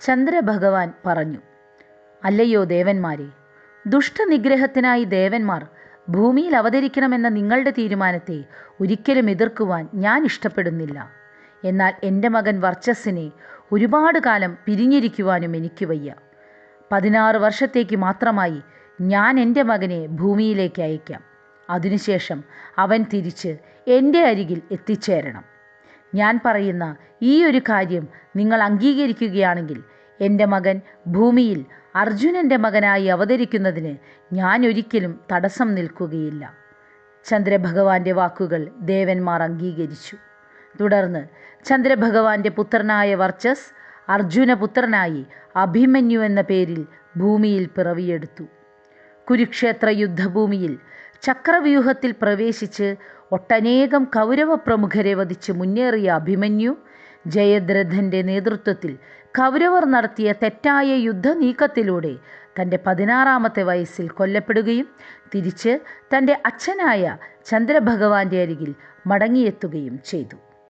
ചന്ദ്രഭഗവാൻ പറഞ്ഞു അല്ലയോ ദേവന്മാരെ ദുഷ്ടനിഗ്രഹത്തിനായി ദേവന്മാർ ഭൂമിയിൽ അവതരിക്കണമെന്ന നിങ്ങളുടെ തീരുമാനത്തെ ഒരിക്കലും എതിർക്കുവാൻ ഞാൻ ഇഷ്ടപ്പെടുന്നില്ല. എന്നാൽ എന്റെ മകൻ വർച്ചസ്സിനെ ഒരുപാട് കാലം പിരിഞ്ഞിരിക്കുവാനും എനിക്ക് വയ്യ. പതിനാറ് വർഷത്തേക്ക് മാത്രമായി ഞാൻ എന്റെ മകനെ ഭൂമിയിലേക്ക് അയക്കാം. അതിനുശേഷം അവൻ തിരിച്ച് എന്റെ അരികിൽ എത്തിച്ചേരണം. ഞാൻ പറയുന്ന ഈ ഒരു കാര്യം നിങ്ങൾ അംഗീകരിക്കുകയാണെങ്കിൽ എന്റെ മകൻ ഭൂമിയിൽ അർജുനന്റെ മകനായി അവതരിക്കുന്നതിന് ഞാൻ ഒരിക്കലും തടസ്സം നിൽക്കുകയില്ല. ചന്ദ്രഭഗവാന്റെ വാക്കുകൾ ദേവന്മാർ അംഗീകരിച്ചു. തുടർന്ന് ചന്ദ്രഭഗവാന്റെ പുത്രനായ വർച്ചസ് അർജുനപുത്രനായി അഭിമന്യു എന്ന പേരിൽ ഭൂമിയിൽ പിറവിയെടുത്തു. കുരുക്ഷേത്ര യുദ്ധഭൂമിയിൽ ചക്രവ്യൂഹത്തിൽ പ്രവേശിച്ച് ഒട്ടനേകം കൗരവ പ്രമുഖരെ വധിച്ച് മുന്നേറിയ അഭിമന്യു ജയദ്രഥന്റെ നേതൃത്വത്തിൽ കൗരവർ നടത്തിയ തെറ്റായ യുദ്ധനീക്കത്തിലൂടെ തന്റെ പതിനാറാമത്തെ വയസ്സിൽ കൊല്ലപ്പെടുകയും തിരിച്ച് തന്റെ അച്ഛനായ ചന്ദ്രഭഗവാന്റെ അരികിൽ മടങ്ങിയെത്തുകയും ചെയ്തു.